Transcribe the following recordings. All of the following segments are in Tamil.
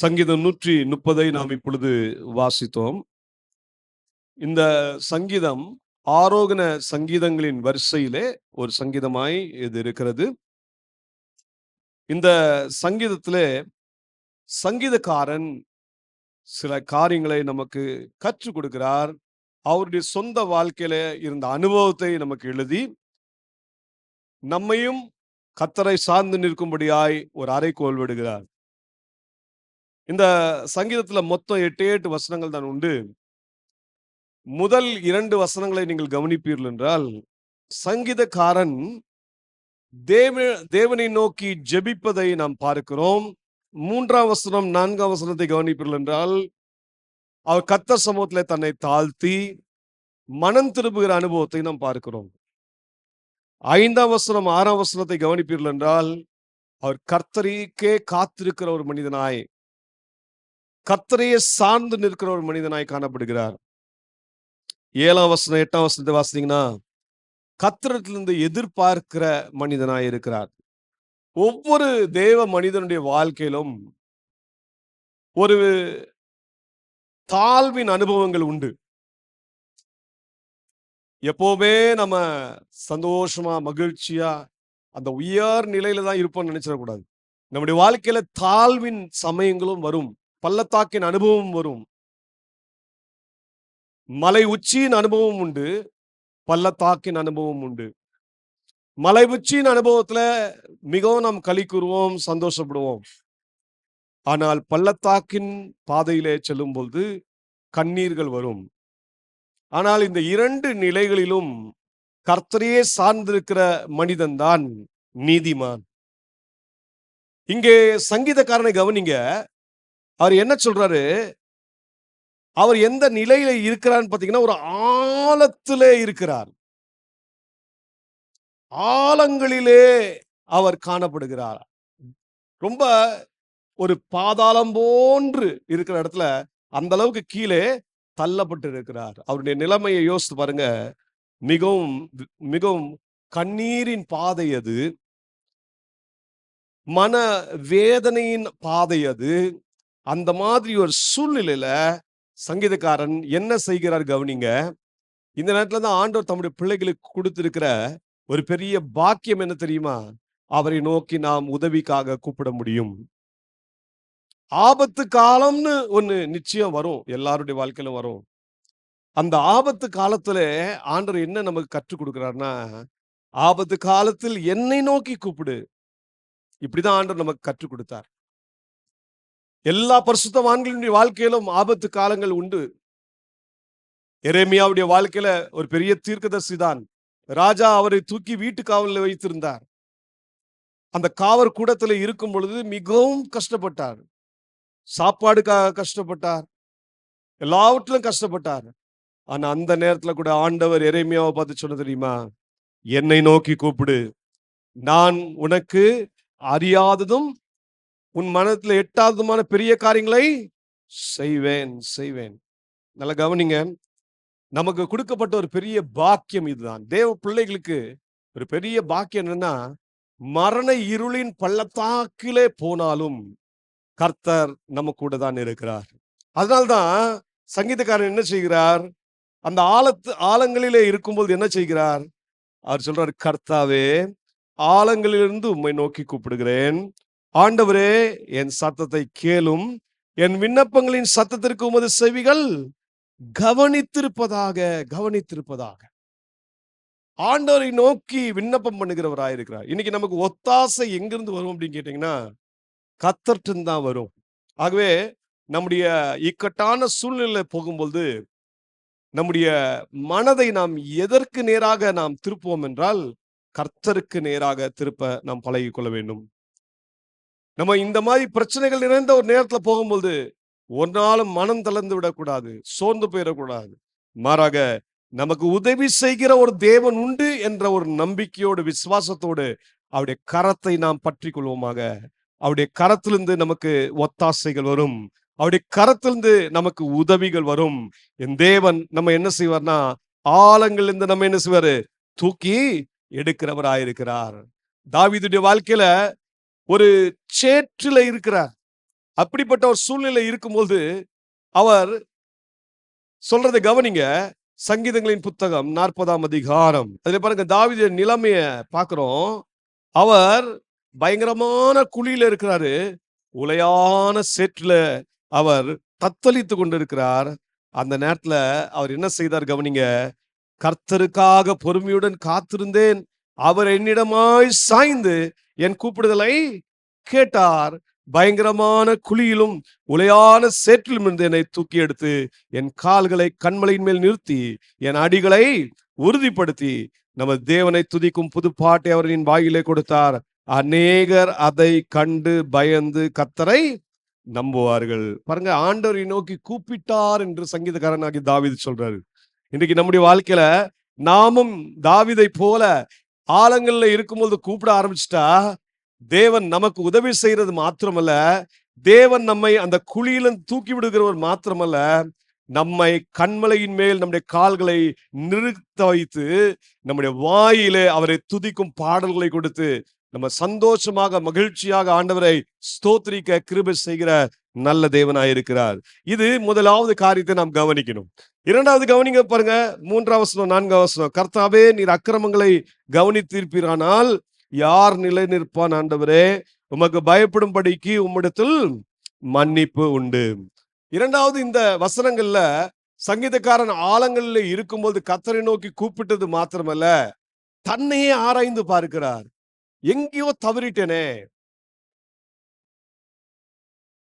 சங்கீதம் நூற்றி முப்பதை நாம் இப்பொழுது வாசித்தோம். இந்த சங்கீதம் ஆரோகண சங்கீதங்களின் வரிசையிலே ஒரு சங்கீதமாய் இது இருக்கிறது. இந்த சங்கீதத்திலே சங்கீதக்காரன் சில காரியங்களை நமக்கு கற்றுக் கொடுக்கிறார். அவருடைய சொந்த வாழ்க்கையில இருந்த அனுபவத்தை நமக்கு எழுதி நம்மையும் கத்தரை சார்ந்து நிற்கும்படியாய் ஒரு அறைகோல் விடுகிறார். இந்த சங்கீதத்துல மொத்தம் எட்டு எட்டு வசனங்கள் தான் உண்டு. முதல் இரண்டு வசனங்களை நீங்கள் கவனிப்பீர்கள் என்றால் சங்கீதக்காரன் தேவ தேவனை நோக்கி ஜெபிப்பதை நாம் பார்க்கிறோம். மூன்றாம் வசனம் நான்காம் வசனத்தை கவனிப்பீர்கள் என்றால் அவர் கத்த சமூகத்தில் தன்னை தாழ்த்தி மனம் திரும்புகிற அனுபவத்தை நாம் பார்க்கிறோம். ஐந்தாம் வசனம் ஆறாம் வசனத்தை கவனிப்பீர்கள் என்றால் அவர் கர்த்தரிக்கே காத்திருக்கிற ஒரு மனிதனாய் கத்தரையே சார்ந்து நிற்கிற ஒரு மனிதனாய் காணப்படுகிறார். ஏழாம் வசனம் எட்டாம் வசனத்தை வாசித்தீங்கன்னா கத்திரத்திலிருந்து எதிர்பார்க்கிற மனிதனாய் இருக்கிறார். ஒவ்வொரு தேவ மனிதனுடைய வாழ்க்கையிலும் ஒரு தாழ்வின் அனுபவங்கள் உண்டு. எப்போவுமே நம்ம சந்தோஷமா மகிழ்ச்சியா அந்த உயர் நிலையில தான் இருப்போம்னு நினைச்சிடக்கூடாது. நம்முடைய வாழ்க்கையில தாழ்வின் சமயங்களும் வரும். பள்ளத்தாக்கின் அனுபவம் வரும். மலை உச்சியின் அனுபவம் உண்டு. பள்ளத்தாக்கின் அனுபவம் உண்டு. மலை உச்சியின் அனுபவத்துல மிகவும் நாம் களி கூறுவோம் சந்தோஷப்படுவோம். ஆனால் பள்ளத்தாக்கின் பாதையிலே செல்லும் பொழுது கண்ணீர்கள் வரும். ஆனால் இந்த இரண்டு நிலைகளிலும் கர்த்தரையே சார்ந்திருக்கிற மனிதன்தான் நீதிமான். இங்கே சங்கீதக்காரனை கவனிங்க. அவர் என்ன சொல்றாரு? அவர் எந்த நிலையில இருக்கிறான்னு பாத்தீங்கன்னா ஒரு ஆழத்திலே இருக்கிறார். ஆழங்களிலே அவர் காணப்படுகிறார். ரொம்ப ஒரு பாதாளம் போன்று இருக்கிற இடத்துல அந்த அளவுக்கு கீழே தள்ளப்பட்டு இருக்கிறார் அவருடைய நிலைமையை யோசித்து பாருங்க. மிகவும் மிகவும் கண்ணீரின் பாதை அது. மன வேதனையின் பாதை அது. அந்த மாதிரி ஒரு சூழ்நிலையில சங்கீதக்காரன் என்ன செய்கிறார் கவனிங்க. இந்த நேரத்துல தான் ஆண்டவர் தம்முடைய பிள்ளைகளுக்கு கொடுத்திருக்கிற ஒரு பெரிய பாக்கியம் என்ன தெரியுமா? அவரை நோக்கி நாம் உதவிக்காக கூப்பிட முடியும். ஆபத்து காலம்னு ஒண்ணு நிச்சயம் வரும். எல்லாருடைய வாழ்க்கையிலும் வரும். அந்த ஆபத்து காலத்துல ஆண்டவர் என்ன நமக்கு கற்றுக் கொடுக்குறாருன்னா ஆபத்து காலத்தில் என்னை நோக்கி கூப்பிடு. இப்படிதான் ஆண்டவர் நமக்கு கற்றுக் கொடுத்தார். எல்லா பரிசுத்தவான்களுடைய வாழ்க்கையிலும் ஆபத்து காலங்கள் உண்டு. எரேமியாவுடைய வாழ்க்கையில ஒரு பெரிய தீர்க்கதர்சி தான். ராஜா அவரை தூக்கி வீட்டு காவலில் வைத்திருந்தார். அந்த காவல் கூடத்துல இருக்கும் பொழுது மிகவும் கஷ்டப்பட்டார். சாப்பாடுக்காக கஷ்டப்பட்டார். எல்லாவற்றிலும் கஷ்டப்பட்டார். ஆனா அந்த நேரத்துல கூட ஆண்டவர் எரேமியாவை பார்த்து சொன்ன தெரியுமா? என்னை நோக்கி கூப்பிடு. நான் உனக்கு அறியாததும் உன் மனத்தில் எட்டாவதுமான பெரிய காரியங்களை செய்வேன் செய்வேன். நல்லா கவனிங்க. நமக்கு கொடுக்கப்பட்ட ஒரு பெரிய பாக்கியம் இதுதான். தேவ பிள்ளைகளுக்கு ஒரு பெரிய பாக்கியம் என்னன்னா மரண இருளின் பள்ளத்தாக்கிலே போனாலும் கர்த்தர் நம்ம கூட தான் இருக்கிறார். அதனால்தான் சங்கீதக்காரன் என்ன செய்கிறார்? அந்த ஆழத்து ஆழங்களிலே இருக்கும்போது என்ன செய்கிறார்? அவர் சொல்றார் கர்த்தாவே ஆழங்களிலிருந்து உண்மை நோக்கி கூப்பிடுகிறேன். ஆண்டவரே என் சத்தத்தை கேளும். என் விண்ணப்பங்களின் சத்தத்திற்கு உமது செவிகள் கவனித்திருப்பதாக கவனித்திருப்பதாக. ஆண்டவரை நோக்கி விண்ணப்பம் பண்ணுகிறவராயிருக்கிறார் இன்னைக்கு நமக்கு ஒத்தாசை எங்கிருந்து வரும் அப்படின்னு கேட்டீங்கன்னா கத்தர்ட்டு தான் வரும். ஆகவே நம்முடைய இக்கட்டான சூழ்நிலை போகும்போது நம்முடைய மனதை நாம் எதற்கு நேராக நாம் திருப்போம் என்றால் கர்த்தருக்கு நேராக திருப்ப நாம் பழகி கொள்ள வேண்டும். நம்ம இந்த மாதிரி பிரச்சனைகள் நிறைந்த ஒரு நேரத்துல போகும்போது ஒரு நாளும் மனம் தளர்ந்து விடக்கூடாது சோர்ந்து போயிடக்கூடாது. மாறாக நமக்கு உதவி செய்கிற ஒரு தேவன் உண்டு என்ற ஒரு நம்பிக்கையோடு விசுவாசத்தோடு அவருடைய கரத்தை நாம் பற்றி கொள்வோமாக அவருடைய கரத்திலிருந்து நமக்கு ஒத்தாசைகள் வரும். அவருடைய கரத்திலிருந்து நமக்கு உதவிகள் வரும். என் தேவன் நம்ம என்ன செய்வார்னா ஆழங்களிலிருந்து நம்ம என்ன செய்வாரு? தூக்கி எடுக்கிறவராயிருக்கிறார். தாவிதுடைய வாழ்க்கையில ஒரு சேற்றில இருக்கிறார். அப்படிப்பட்ட ஒரு சூழ்நிலை இருக்கும்போது அவர் சொல்றதை கவனிங்க. சங்கீதங்களின் புத்தகம் நாற்பதாம் அதிகாரம். அதுல பாருங்க தாவித நிலைமைய பாக்குறோம். அவர் பயங்கரமான குழியில இருக்கிறாரு. உலையான சேற்றுல அவர் தத்தளித்து கொண்டிருக்கிறார். அந்த நேரத்துல அவர் என்ன செய்தார் கவனிங்க? கர்த்தருக்காக பொறுமையுடன் காத்திருந்தேன். அவர் என்னிடமாய் சாய்ந்து என் கூப்பிடுதலை கேட்டார். பயங்கரமான குழியிலும் உலையான சேற்றிலும் இருந்து என்னை தூக்கி எடுத்து என் கால்களை கண்மலையின் மேல் நிறுத்தி என் அடிகளை உறுதிப்படுத்தி நமது தேவனை துதிக்கும் புது பாட்டை அவரின் வாயிலே கொடுத்தார். அநேகர் அதை கண்டு பயந்து கத்தரை நம்புவார்கள். பாருங்க ஆண்டவரை நோக்கி கூப்பிட்டார் என்று சங்கீதக்காரனாகி தாவீது சொல்றாரு. இன்னைக்கு நம்முடைய வாழ்க்கையில நாமும் தாவிதை போல ஆழங்களில் இருக்கும்போது கூப்பிட ஆரம்பிச்சிட்டா தேவன் நமக்கு உதவி செய்யறது மாத்திரமல்ல தேவன் நம்மை அந்த குழியில தூக்கி விடுகிறவர் மாத்திரமல்ல நம்மை கண்மலையின் மேல் நம்முடைய கால்களை நிறுத்த வைத்து நம்முடைய வாயிலே அவரை துதிக்கும் பாடல்களை கொடுத்து நம்ம சந்தோஷமாக மகிழ்ச்சியாக ஆண்டவரை ஸ்தோத்திரிக்க கிருபை செய்கிற நல்ல தேவனாய் இருக்கிறார். இது முதலாவது காரியத்தை நாம் கவனிக்கணும். இரண்டாவது கவனிங்க பாருங்க. மூன்றாம் வசனம் நான்காம் வசனம். கர்த்தாவே நீர் அக்கிரமங்களை கவனித்திருப்பீரானால் யார் நிலை நிற்பான் ஆண்டவரே? உமக்கு பயப்படும்படிக்கு உம்மிடத்தில் மன்னிப்பு உண்டு. இரண்டாவது இந்த வசனங்கள்ல சங்கீதக்காரன் ஆழங்கள்ல இருக்கும்போது கத்தரை நோக்கி கூப்பிட்டது மாத்திரமல்ல தன்னையே ஆராய்ந்து பார்க்கிறார். எங்கேயோ தவறிட்டேனே.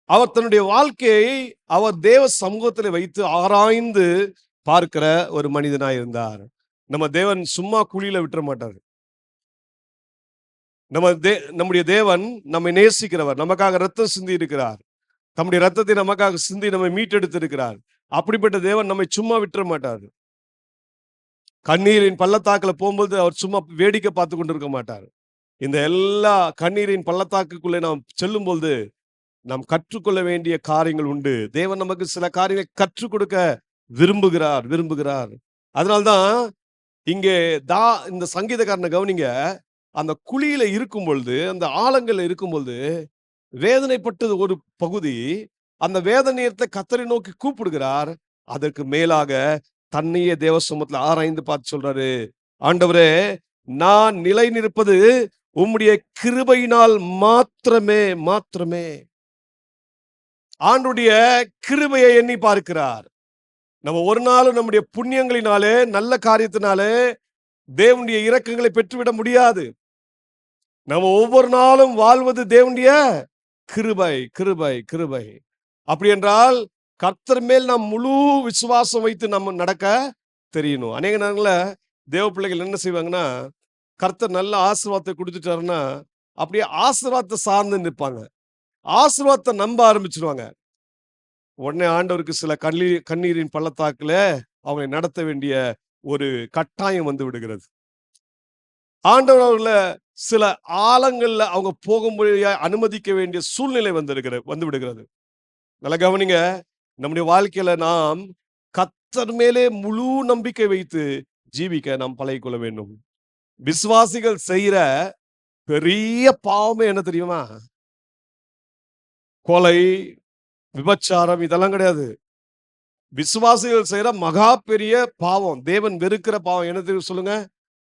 அவர் தன்னுடைய வாழ்க்கையை அவர் தேவ சமூகத்தில் வைத்து ஆராய்ந்து பார்க்கிற ஒரு மனிதனாய் இருந்தார். நம்ம தேவன் சும்மா குழியில விட்டுற மாட்டார். நம்ம தே நம்முடைய தேவன் நம்மை நேசிக்கிறவர் நமக்காக ரத்தம் சிந்தி இருக்கிறார். தம்முடைய ரத்தத்தை நமக்காக சிந்தி நம்மை மீட்டெடுத்து இருக்கிறார் அப்படிப்பட்ட தேவன் நம்மை சும்மா விட்டுற மாட்டார். கண்ணீரின் பள்ளத்தாக்குல போகும்போது அவர் சும்மா வேடிக்கை பார்த்து கொண்டிருக்க மாட்டார். இந்த எல்லா கண்ணீரின் பள்ளத்தாக்குக்குள்ளே நாம் செல்லும்பொழுது நாம் கற்றுக்கொள்ள வேண்டிய காரியங்கள் உண்டு. தேவன் நமக்கு சில காரியங்களை கற்றுக் கொடுக்க விரும்புகிறார் விரும்புகிறார். அதனால்தான் இங்கே தா இந்த சங்கீதக்காரனை கவனிங்க. அந்த குழியில இருக்கும் பொழுது அந்த ஆழங்கள்ல இருக்கும் பொழுது வேதனைப்பட்டது ஒரு பகுதி. அந்த வேதனையத்தை கத்தரை நோக்கி கூப்பிடுகிறார். அதற்கு மேலாக தன்னையே தேவசமத்துல ஆராய்ந்து பார்த்து சொல்றாரு. ஆண்டவரே நான் நிலை நிற்பது உம்முடைய கிருபையினால் மாத்திரமே மாத்திரமே. ஆண்டுடைய கிருபையை எண்ணி பார்க்கிறார். நம்ம ஒரு நாளும் நம்முடைய புண்ணியங்களினாலே நல்ல காரியத்தினாலே தேவனுடைய இரக்கங்களை பெற்றுவிட முடியாது. நம்ம ஒவ்வொரு நாளும் வாழ்வது தேவனுடைய கிருபை கிருபை கிருபை. அப்படி என்றால் கர்த்தர் மேல் நாம் முழு விசுவாசம் வைத்து நம்ம நடக்க தெரியணும். அநேக நேரங்களில் தேவ பிள்ளைகள் என்ன செய்வாங்கன்னா கர்த்தர் நல்ல ஆசீர்வாதத்தை கொடுத்துட்டாருன்னா அப்படியே ஆசீர்வாதத்தை சார்ந்து நிற்பாங்க. ஆசீர்வாதத்தை நம்ப ஆரம்பிச்சிருவாங்க. உடனே ஆண்டவருக்கு சில கண்ணீர் கண்ணீரின் பள்ளத்தாக்குல அவங்களை நடத்த வேண்டிய ஒரு கட்டாயம் வந்து விடுகிறது. ஆண்டவர் அவர்களை சில ஆழங்கள்ல அவங்க போகும்படியா அனுமதிக்க வேண்டிய சூழ்நிலை வந்திருக்கிறது வந்து விடுகிறது. நல்ல கவனிங்க. நம்முடைய வாழ்க்கையில நாம் கத்தர் மேலே முழு நம்பிக்கை வைத்து ஜீவிக்க நாம் பழகிக்கொள்ள வேண்டும். விசுவாசிகள் செய்யற பெரிய பாவமே என்ன தெரியுமா? கொலை விபச்சாரம் இதெல்லாம் கிடையாது. விசுவாசிகள் செய்யற மகா பெரிய பாவம் தேவன் வெறுக்கிற பாவம் என்ன தெரியும் சொல்லுங்க?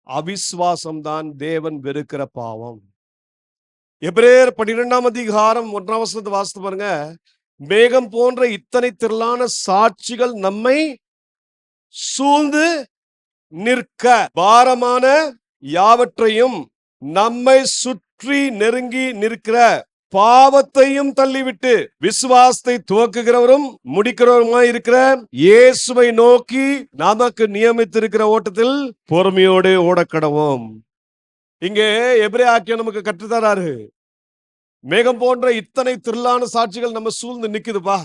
அவிஸ்வாசம் தான் தேவன் வெறுக்கிற பாவம். எப்ரேயர் பன்னிரெண்டாம் அதிகாரம் ஒன்றாம் வசனத்தை வாசித்து பாருங்க. மேகம் போன்ற இத்தனை திரளான சாட்சிகள் நம்மை சூழ்ந்து நிற்க பாரமான யாவற்றையும் நம்மை சுற்றி நெருங்கி நிற்கிற பாவத்தையும் தள்ளிவிட்டு விசுவாசத்தை துவக்குகிறவரும் முடிக்கிறவருமாய் இருக்கிற இயேசுவை நோக்கி நமக்கு நியமித்திருக்கிற ஓட்டத்தில் பொறுமையோடு ஓடக்கடவோம். இங்கே எபிரே ஆக்கிய நமக்கு கற்றுத்தராரு மேகம் போன்ற இத்தனை திரளான சாட்சிகள் நம்ம சூழ்ந்து நிக்குதுப்பா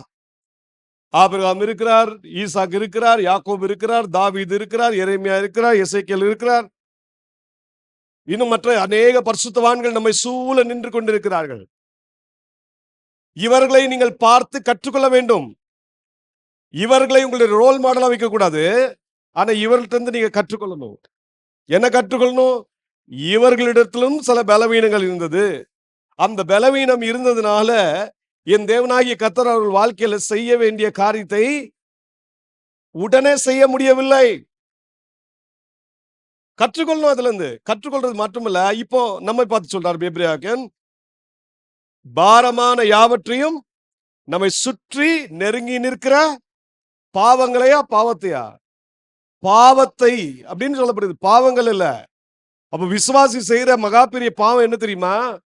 ஆபிரகாம் இருக்கிறார் ஈசாக் இருக்கிறார் யாக்கோப் இருக்கிறார் தாவீது இருக்கிறார் எரேமியா இருக்கிறார் இசைக்கல் இருக்கிறார். இன்னும் மற்ற அநேக பரிசுத்தவான்கள் நம்மை சூழ நின்று கொண்டிருக்கிறார்கள். இவர்களை நீங்கள் பார்த்து கற்றுக்கொள்ள வேண்டும். இவர்களை உங்களுடைய ரோல் மாடலாக வைக்க கூடாது ஆனா இவர்கிட்ட இருந்து நீங்க கற்றுக்கொள்ளணும். என்ன கற்றுக்கொள்ளணும்? இவர்களிடத்திலும் சில பலவீனங்கள் இருந்தது. அந்த பலவீனம் இருந்ததுனால என் தேவனாகிய கத்தர் அவர்கள் வாழ்க்கையில செய்ய வேண்டிய காரியத்தை உடனே செய்ய முடியவில்லை. கற்றுக்கொள்ளணும் அதுல இருந்து கற்றுக்கொள்றது மட்டுமல்ல இப்போ நம்மை பார்த்து சொல்றாரு பேப்ரியாக்கன் பாரமான யாவற்றையும் நம்மை சுற்றி நெருங்கி நிற்கிற பாவங்களையா பாவத்தையா? பாவத்தை அப்படின்னு சொல்லப்படுது. பாவங்கள் இல்ல. அப்ப விசுவாசி செய்யற மகா பெரிய பாவம் என்ன தெரியுமா?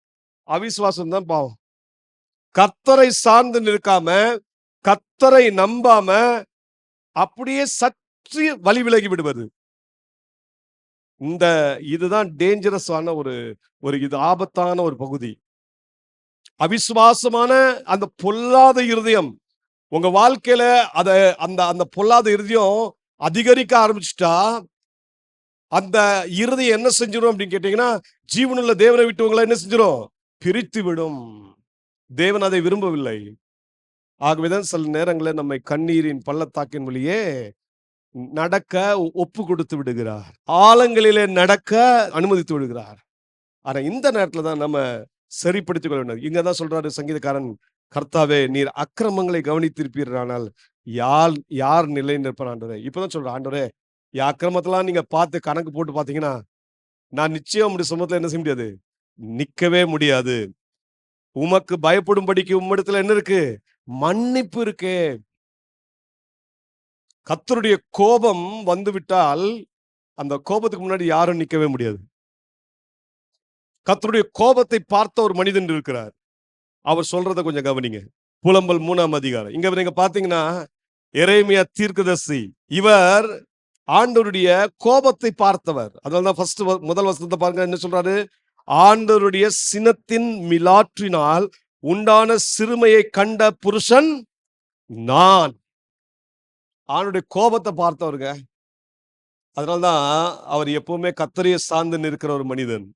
அவிசுவாசம் தான் பாவம். கத்தரை சார்ந்து நிற்காம கத்தரை நம்பாம அப்படியே சற்று வழி விலகி விடுவது. இந்த இதுதான் டேஞ்சரஸான ஒரு ஒரு இது ஆபத்தான ஒரு பகுதி. அவிசுவாசமான அந்த பொல்லாத இருதயம். உங்க வாழ்க்கையில அத அந்த அந்த பொல்லாத இருதயம் அதிகரிக்க ஆரம்பிச்சுட்டா அந்த இருதயம் என்ன செஞ்சிடும் அப்படின்னு கேட்டீங்கன்னா ஜீவனுள்ள தேவனை விட்டுவங்களை என்ன செஞ்சிடும் பிரித்து விடும் தேவன் அதை விரும்பவில்லை. ஆகவேதான் சில நேரங்களில் நம்மை கண்ணீரின் பள்ளத்தாக்கின் வழியே நடக்க ஒப்பு கொடுத்து விடுகிறார். ஆழங்களிலே நடக்க அனுமதித்து விடுகிறார். ஆனா இந்த நேரத்துல தான் நம்ம சரிப்படுத்திக் கொள்ள வேண்டும். இங்க தான் சொல்றாரு சங்கீதக்காரன் கர்த்தாவே நீர் அக்கிரமங்களை கவனித்திருப்பீர்கள் யார் யார் நிலை நிற்பன் ஆண்டவரே? இப்பதான் சொல்ற ஆண்டவரே என் அக்கிரமத்தெல்லாம் நீங்க பார்த்து கணக்கு போட்டு பாத்தீங்கன்னா நான் நிச்சயம் உங்களுடைய சமூகத்துல என்ன செய்ய முடியாது? நிக்கவே முடியாது. உமக்கு பயப்படும்படிக்கு உம்மிடத்துல என்ன இருக்கு? மன்னிப்பு இருக்கே. கத்தருடைய கோபம் வந்துவிட்டால் அந்த கோபத்துக்கு முன்னாடி யாரும் நிற்கவே முடியாது. கத்தருடைய கோபத்தை பார்த்த ஒரு மனிதன் இருக்கிறார். அவர் சொல்றத கொஞ்சம் கவனிங்க. புலம்பல் மூணாம் அதிகாரம். இங்க நீங்க பாத்தீங்கன்னா எரேமியா தீர்க்கதர்சி இவர் ஆண்டவருடைய கோபத்தை பார்த்தவர். அதனாலதான் ஃபர்ஸ்ட் முதல் வசனத்தை பாருங்க என்ன சொல்றாரு? ஆண்டவருடைய சினத்தின் மிலாற்றினால் உண்டான சிறுமையை கண்ட புருஷன் நான். ஆணுடைய கோபத்தை பார்த்தவருங்க. அதனால்தான் அவர் எப்பவுமே கத்தரையை சார்ந்து நிற்கிற ஒரு மனிதன்.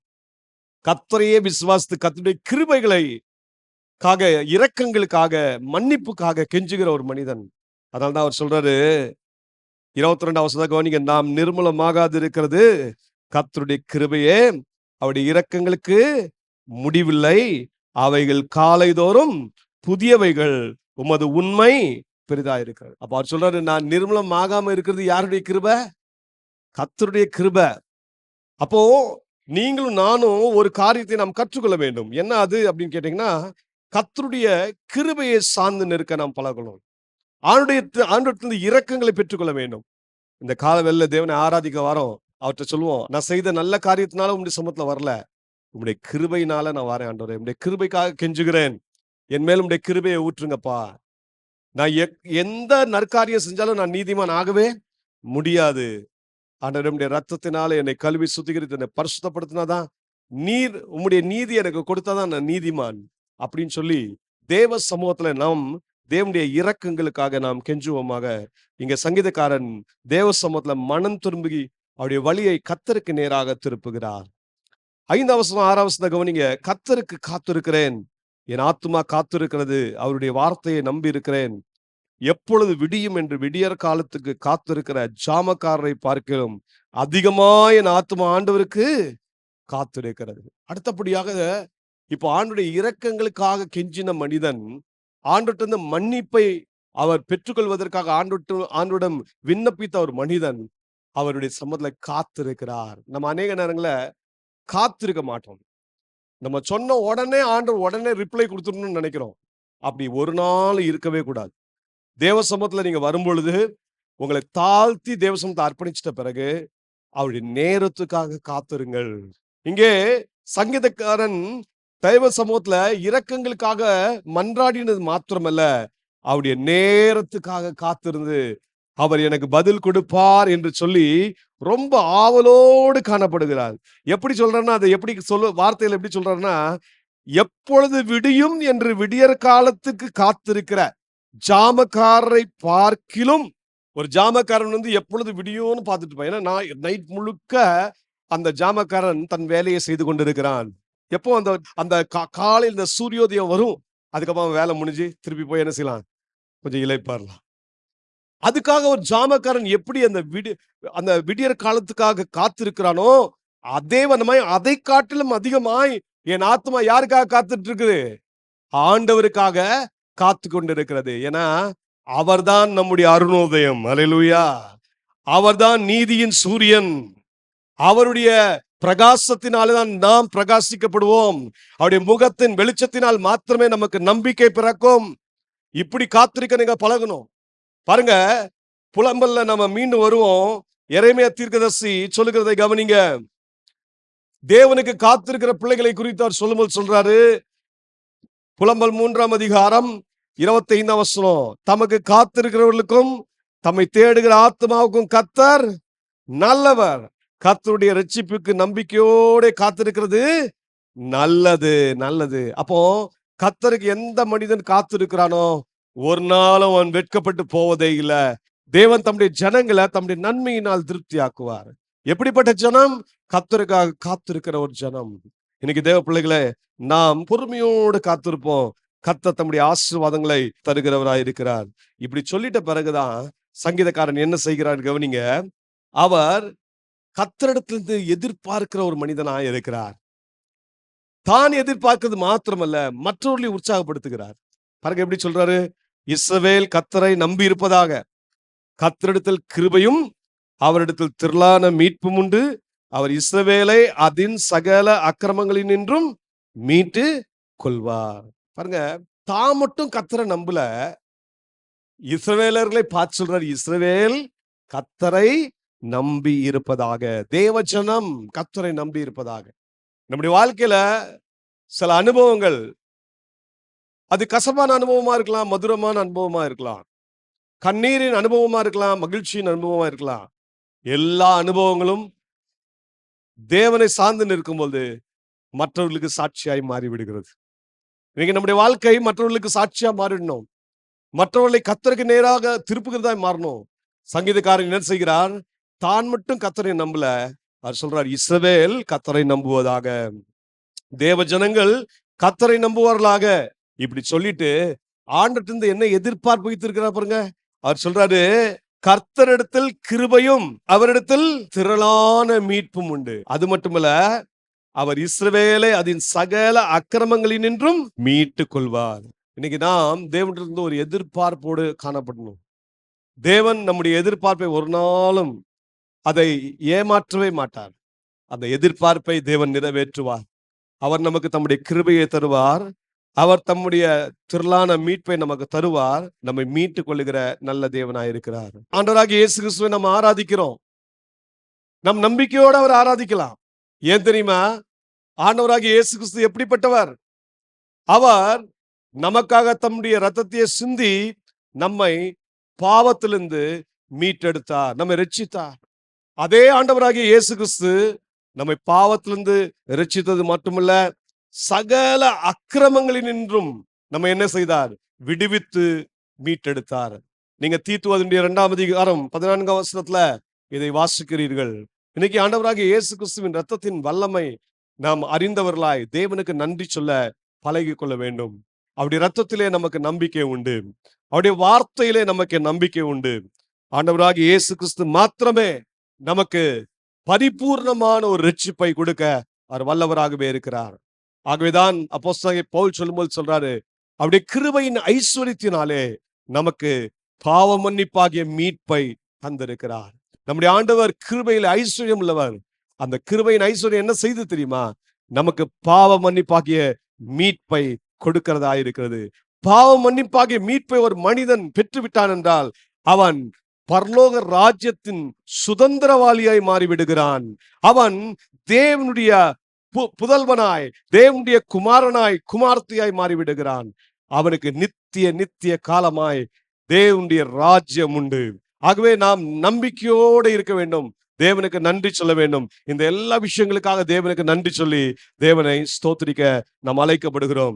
கத்தரையே விசுவாசித்து கத்தருடைய கிருபைகளை காக இரக்கங்களுக்காக மன்னிப்புக்காக கெஞ்சுகிற ஒரு மனிதன். அதனால்தான் அவர் சொல்றாரு இருபத்தி ரெண்டு வருஷம் கவனிங்க நாம் நிர்மூலமாகாது இருக்கிறது கத்தருடைய கிருபையே அவருடைய இரக்கங்களுக்கு முடிவில்லை. அவைகள் காலைதோறும் புதியவைகள். உமது உண்மை பெரிதா இருக்கிறது. அப்ப அவர் சொல்றாரு நான் நிர்மலம் ஆகாம இருக்கிறது யாருடைய கிருப? கத்தருடைய கிருப. அப்போ நீங்களும் நானும் ஒரு காரியத்தை நாம் கற்றுக்கொள்ள வேண்டும். என்ன அது அப்படின்னு கேட்டீங்கன்னா கத்தருடைய கிருபையை சார்ந்து நிற்க நாம் பழகணும். ஆண்டுடைய ஆண்டு இரக்கங்களை பெற்றுக்கொள்ள வேண்டும். இந்த கால வெள்ள தேவனை ஆராதிக்க வரோம். அவர்கிட்ட சொல்லுவோம் நான் செய்த நல்ல காரியத்தினால உங்களுடைய சமத்துல வரல. உங்களுடைய கிருபையினால நான் வரேன் ஆண்டவரே. உங்களுடைய கிருபைக்காக கெஞ்சுகிறேன். என் மேலும் உடைய கிருபையை ஊற்றுங்கப்பா. நான் எந்த நற்காரியம் செஞ்சாலும் நான் நீதிமான் ஆகவே முடியாது. ஆண்டவருடைய ரத்தத்தினால என்னை கல்வி சுத்திகரித்து என்னை பரிசுத்தப்படுத்தினாதான் நீர் உம்முடைய நீதி எனக்கு கொடுத்தாதான் நான் நீதிமான் அப்படின்னு சொல்லி தேவ சமூகத்துல நாம் தேவனுடைய இறக்கங்களுக்காக நாம் கெஞ்சுவோமாக. இங்க சங்கீதக்காரன் தேவ சமூகத்துல மனம் திரும்பி அவருடைய வழியை கத்தருக்கு நேராக திருப்புகிறார். ஐந்து அவசரம் ஆறாம் கவனிங்க. கத்தருக்கு காத்திருக்கிறேன். என் ஆத்துமா காத்திருக்கிறது அவருடைய வார்த்தையை நம்பி இருக்கிறேன் எப்பொழுது விடியும் என்று விடியற் காலத்துக்கு காத்திருக்கிற ஜாமக்காரரை பார்க்கிறோம் அதிகமா என் ஆத்மா ஆண்டவருக்கு காத்திருக்கிறது. அடுத்தபடியாக இப்போ ஆண்டுடைய இரக்கங்களுக்காக கெஞ்சின மனிதன் ஆண்டுட்டு மன்னிப்பை அவர் பெற்றுக்கொள்வதற்காக ஆண்டு ஆண்டுடன் விண்ணப்பித்த ஒரு மனிதன் அவருடைய சம்மதில காத்திருக்கிறார். நம்ம அநேக நேரங்களில் காத்திருக்க மாட்டோம். நம்ம சொன்ன உடனே ஆண்டு உடனே ரிப்ளை கொடுத்துடணும்னு நினைக்கிறோம். அப்படி ஒரு நாள் இருக்கவே கூடாது. தேவ சமூகத்துல நீங்க வரும்பொழுது உங்களை தாழ்த்தி தேவ சமூகத்தை அர்ப்பணிச்சிட்ட பிறகு அவருடைய நேரத்துக்காக காத்திருங்கள். இங்கே சங்கீதக்காரன் தெய்வ சமூகத்துல இரக்கங்களுக்காக மன்றாடினது மாத்திரமல்ல அவருடைய நேரத்துக்காக காத்திருந்து அவர் எனக்கு பதில் கொடுப்பார் என்று சொல்லி ரொம்ப ஆவலோடு காணப்படுகிறார். எப்படி சொல்றேன்னா அதை எப்படி சொல்ல வார்த்தையில் எப்படி சொல்றாருன்னா எப்பொழுது விடியும் என்று விடியற் காலத்துக்கு காத்திருக்கிற ஜாமக்காரரை பார்க்கிலும் ஒரு ஜாமக்காரன் வந்து எப்பொழுது விடியும்னு பார்த்துட்டு இருப்பான் ஏன்னா நான் நைட் முழுக்க அந்த ஜாமக்காரன் தன் வேலையை செய்து கொண்டிருக்கிறான். எப்போ அந்த அந்த காலையில் இந்த சூரியோதயம் வரும். அதுக்கப்புறம் வேலை முடிஞ்சு திருப்பி போய் என்ன செய்யலாம்? கொஞ்சம் இலைப்பாரலாம் அதுக்காக ஒரு ஜாமக்காரன் எப்படி அந்த விடி அந்த விடியற் காலத்துக்காக காத்திருக்கிறானோ அதே வனமாய் அதை காட்டிலும் அதிகமாய் என் ஆத்மா யாருக்காக காத்துட்டு இருக்குது ஆண்டவருக்காக காத்து கொண்டிருக்கிறது ஏன்னா அவர்தான் நம்முடைய அருணோதயம். அலையலூயா. அவர்தான் நீதியின் சூரியன். அவருடைய பிரகாசத்தினாலே தான் நாம் பிரகாசிக்கப்படுவோம். அவருடைய முகத்தின் வெளிச்சத்தினால் மாத்திரமே நமக்கு நம்பிக்கை பிறக்கும். இப்படி காத்திருக்க நீங்க பழகணும். பாருங்க புலம்பல்ல நம்ம மீண்டும் வருவோம். இறைமைய தீர்க்கதர்சி சொல்லுகிறதை கவனிங்க. தேவனுக்கு காத்திருக்கிற பிள்ளைகளை குறித்து அவர் சொல்லும்போது சொல்றாரு. புலம்பல் மூன்றாம் அதிகாரம் இருபத்தி ஐந்தாம் வசனம். தமக்கு காத்திருக்கிறவர்களுக்கும் தம்மை தேடுகிற ஆத்மாவுக்கும் கத்தர் நல்லவர். கத்தருடைய ரட்சிப்புக்கு நம்பிக்கையோட காத்திருக்கிறது. நல்லது நல்லது. அப்போ கத்தருக்கு எந்த மனிதன் காத்திருக்கிறானோ ஒரு நாளும் அவன் வெட்கப்பட்டு போவதே இல்ல. தேவன் தம்முடைய ஜனங்களை தம்முடைய நன்மையினால் திருப்தி ஆக்குவார் எப்படிப்பட்ட ஜனம்? கத்தருக்காக காத்திருக்கிற ஒரு ஜனம். இன்னைக்கு தேவ பிள்ளைகளே நாம் பொறுமையோடு காத்திருப்போம். கத்த தம்முடைய ஆசீர்வாதங்களை தருகிறவராய் இருக்கிறார். இப்படி சொல்லிட்ட பிறகுதான் சங்கீதக்காரன் என்ன செய்கிறார் கவனிங்க. அவர் கத்தரிடத்திலிருந்து எதிர்பார்க்கிற ஒரு மனிதனாக இருக்கிறார். தான் எதிர்பார்க்கிறது மாத்திரமல்ல மற்றவர்களையும் உற்சாகப்படுத்துகிறார். பாருங்க எப்படி சொல்றாரு? இஸ்ரவேல் கத்தரை நம்பி இருப்பதாக. கத்தரிடத்தில் கிருபையும் அவரிடத்தில் திரளான மீட்பும் உண்டு. அவர் இஸ்ரவேலை அதன் சகல அக்கிரமங்களினின்றும் மீட்டு கொள்வார். பாருங்க தான் மட்டும் கத்தரை நம்பல. இஸ்ரவேலர்களை பார்த்து சொல்றார் இஸ்ரவேல் கத்தரை நம்பி இருப்பதாக. தேவஜனம் கத்தரை நம்பி இருப்பதாக. நம்முடைய வாழ்க்கையில சில அனுபவங்கள் அது கசப்பான அனுபவமா இருக்கலாம் மதுரமான அனுபவமா இருக்கலாம். கண்ணீரின் அனுபவமா இருக்கலாம் மகிழ்ச்சியின் அனுபவமா இருக்கலாம். எல்லா அனுபவங்களும் தேவனை சார்ந்து நிற்கும்போது மற்றவர்களுக்கு சாட்சியாய் மாறிவிடுகிறது. இன்னைக்கு நம்முடைய வாழ்க்கை மற்றவர்களுக்கு சாட்சியா மாறிடணும். மற்றவர்களை கத்தருக்கு நேராக திருப்புகிறதாய் மாறணும். சங்கீதக்காரன் என்ன செய்கிறார்? தான் மட்டும் கத்தரை நம்பல. அவர் சொல்றார் இஸ்ரவேல் கத்தரை நம்புவதாக. தேவ ஜனங்கள் கத்தரை நம்புவார்களாக. இப்படி சொல்லிட்டு ஆண்டத்திலிருந்து என்ன எதிர்பார்ப்பு வைத்திருக்கிறா பாருங்க. அவர் சொல்றாரு கர்த்தரிடத்தில் கிருபையும் அவரிடத்தில் திரளான மீட்பும் உண்டு. அது மட்டுமல்ல அவர் இஸ்ரவேலை அதன் சகல அக்கிரமங்களினின்றும் மீட்டு கொள்வார். இன்னைக்கு நாம் தேவனிடத்திலிருந்து ஒரு எதிர்பார்ப்போடு காணப்படணும். தேவன் நம்முடைய எதிர்பார்ப்பை ஒரு நாளும் அதை ஏமாற்றவே மாட்டார். அந்த எதிர்பார்ப்பை தேவன் நிறைவேற்றுவார். அவர் நமக்கு தம்முடைய கிருபையை தருவார். அவர் தம்முடைய திரளான மீட்பை நமக்கு தருவார். நம்மை மீட்டுக் கொள்ளுகிற நல்ல தேவனாய் இருக்கிறார். ஆண்டவராகிய இயேசு கிறிஸ்துவை நம்ம ஆராதிக்கிறோம். நம் நம்பிக்கையோடு அவர் ஆராதிக்கலாம். ஏன் தெரியுமா? ஆண்டவராக இயேசு கிறிஸ்து எப்படிப்பட்டவர்? அவர் நமக்காக தம்முடைய ரத்தத்தையே சிந்தி நம்மை பாவத்திலிருந்து மீட்டெடுத்தார் நம்மை ரட்சித்தார் அதே ஆண்டவராகிய இயேசு கிறிஸ்து நம்மை பாவத்திலிருந்து ரட்சித்தது மட்டுமல்ல சகல அக்கிரமங்களினின்றும் நம்ம என்ன செய்தார்? விடுவித்து மீட்டெடுத்தார். நீங்க தீத்துவதனுடைய இரண்டாம் அதிகாரம் பதினான்காம் வருஷத்துல இதை வாசிக்கிறீர்கள். இன்னைக்கு ஆண்டவராக இயேசு கிறிஸ்துவின் ரத்தத்தின் வல்லமை நாம் அறிந்தவர்களாய் தேவனுக்கு நன்றி சொல்ல பழகி கொள்ள வேண்டும். அவருடைய ரத்தத்திலே நமக்கு நம்பிக்கை உண்டு. அவருடைய வார்த்தையிலே நமக்கு நம்பிக்கை உண்டு. ஆண்டவராக இயேசு கிறிஸ்து மாத்திரமே நமக்கு பரிபூர்ணமான ஒரு ரட்சிப்பை கொடுக்க அவர் வல்லவராகவே இருக்கிறார். ஆகவேதான் அப்போ பவுல் சொல்லும்போது சொல்றாரு அவருடைய கிருபையின் ஐஸ்வர்யத்தினாலே நமக்கு பாவ மன்னிப்பாகிய மீட்பை தந்திருக்கிறார். நம்முடைய ஆண்டவர் கிருபையில் ஐஸ்வர்யம் உள்ளவர். அந்த கிருபையின் ஐஸ்வர்யம் என்ன செய்து தெரியுமா? நமக்கு பாவ மன்னிப்பாகிய மீட்பை கொடுக்கிறதா இருக்கிறது. பாவ மன்னிப்பாகிய மீட்பை ஒரு மனிதன் பெற்றுவிட்டான் என்றால் அவன் பரலோக ராஜ்யத்தின் சுதந்திரவாளியாய் மாறிவிடுகிறான். அவன் தேவனுடைய புதல்வனாய் தேவனுடைய குமாரனாய் குமார்த்தியாய் மாறிவிடுகிறான். அவனுக்கு நித்திய நித்திய காலமாய் தேவனுடைய ராஜ்யம் உண்டு. ஆகவே நாம் நம்பிக்கையோடு இருக்க வேண்டும். தேவனுக்கு நன்றி சொல்ல வேண்டும். இந்த எல்லா விஷயங்களுக்காக தேவனுக்கு நன்றி சொல்லி தேவனை ஸ்தோத்திரிக்க நாம் அழைக்கப்படுகிறோம்.